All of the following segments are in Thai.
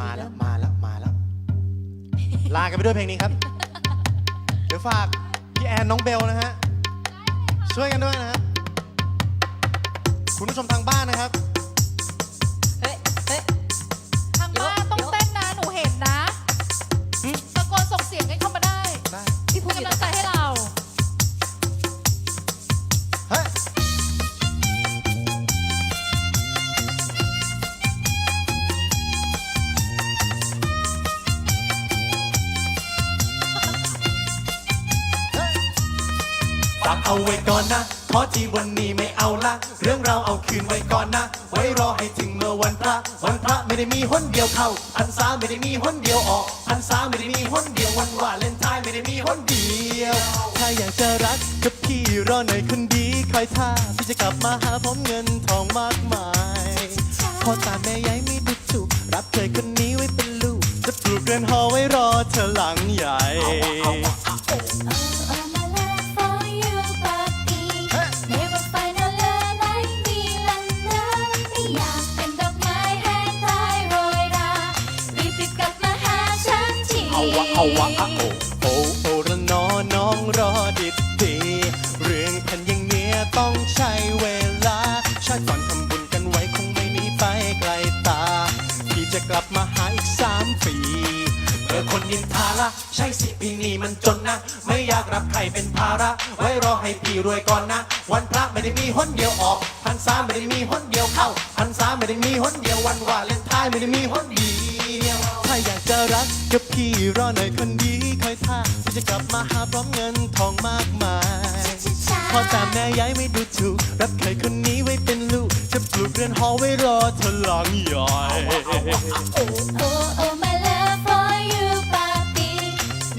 มาแล้วมาแล้วมาแล้ว ลากันไปด้วยเพลงนี้ครับ เดี๋ยวฝากพี่แอนน้องเบลนะฮะ ช่วยกันด้วยนะฮะคุณผู้ชมทางบ้านนะครับ ฝากเอาไว้ก่อนนะเพราะที่วันนี้ไม่เอาละ เรื่องเราเอาคืนไว้ก่อนนะ ไว้รอให้ถึงเมื่อวันพระ วันพระไม่ได้มีหนเดียวเข้าพันษาไม่ได้มีหนเดียวออกพันษาไม่ได้มีหนเดียววันวาเลนไทน์ไม่ได้มีหนเดียว ถ้าอยากจะรักกับพี่รอหน่อยคนดีคอยท่าพี่จะกลับมาหาพร้อมเงินทองมากมายพ่อตาแม่ยายไม่ดูถูกรับเธอคนนี้ไว้เป็นลูกจะปลูกเรือนหอไว้รอเธอหลังใหญ่ เอาวะอะโอโอโอระนอน้องรอดิบดี เรื่องพันอย่างเนี้ยต้องใช้เวลา ชาติก่อนทำบุญกันไว้คงไม่หนีไปไกลตา พี่จะกลับมาหาอีกสามปีเออคนนินทาละ ใช่สิพี่นี่มันจนนะ ไม่อยากรับใครเป็นภาระ ไว้รอให้พี่รวยก่อนนะ วันพระไม่ได้มีหนเดียวออกพันษาไม่ได้มีหน ดีคอยท่าพี่จะกลับมาหาพร้อมเงินทองมากมายพ่อตาแม่ยายไม่ดูถูกรับใครคนนี้ไว้เป็นลูก จะปลูกเรือนหอไว้รอเธอหลังใหญ่ Oh, oh, my love for you, papi.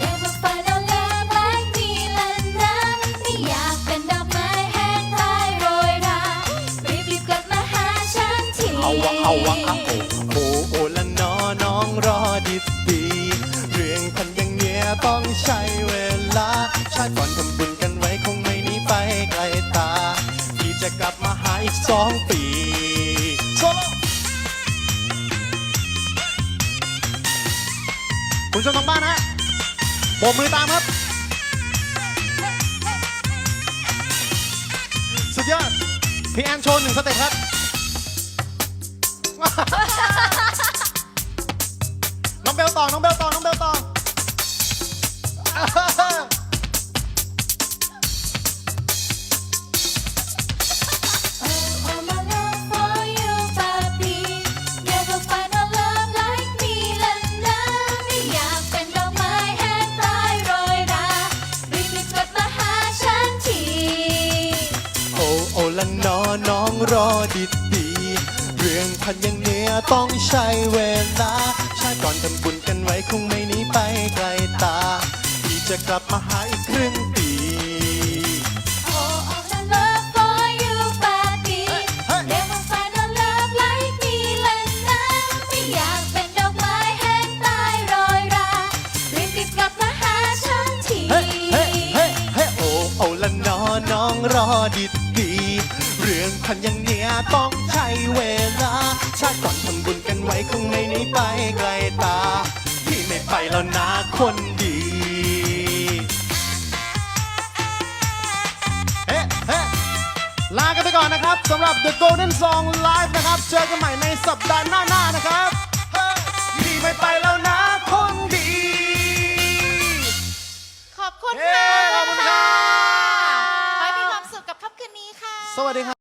Never find a love like me, la la. ไม่อยากเป็นดอกไม้แห้งตายโรยรารีบๆกลับมาหาฉันทีเอาวะเอาวะอะโอโอ้โอ้ละนอน้องรอดิบดีเรื่องพันอย่างเนี้ย ต้องใช้เวลา ชาติก่อนทำบุญกันไว้คงไม่หนีไปไกลตาพี่จะกลับมาหาอีกสองปีโซโลคุณชมทางบ้านฮะโบกมือตามครับ สุดยอด พี่แอนโชว์หนึ่งสเต็ปครับ รอดีดีเรื่องพันอย่างเนี้ยต้องใช้เวลา ชาติก่อนทำบุญกันไว้คงไม่หนีไปไกลตาพี่จะกลับมาหาอีกครึ่งปี Oh, oh, my love for you, papi. Never find a love like me, la la. ไม่อยากเป็นดอกไม้แห้งตายโรยรารีบๆกลับมาหาฉันที เฮ้เฮ้เฮ้เฮ้โอ้โอ้ละนอน้องรอดีดีเรื่องพันอย่างเนี้ยต้องใช้เวลา ชาติก่อนทำบุญกันไว้คงไม่หนีไปไกลตา พี่ไม่ไปแล้วนะคนดีเฮ้เฮ้ลากันไปก่อนนะครับสำหรับ The Golden Song Live นะครับ เจอกันใหม่ในสัปดาห์หน้าๆนะครับเฮ้พี่ไม่ไปแล้วนะคนดี ขอบคุณเย้ค่ะขอบคุณครับขอให้มีความสุขกับค่ำคืนนี้ค่ะ สวัสดีครับ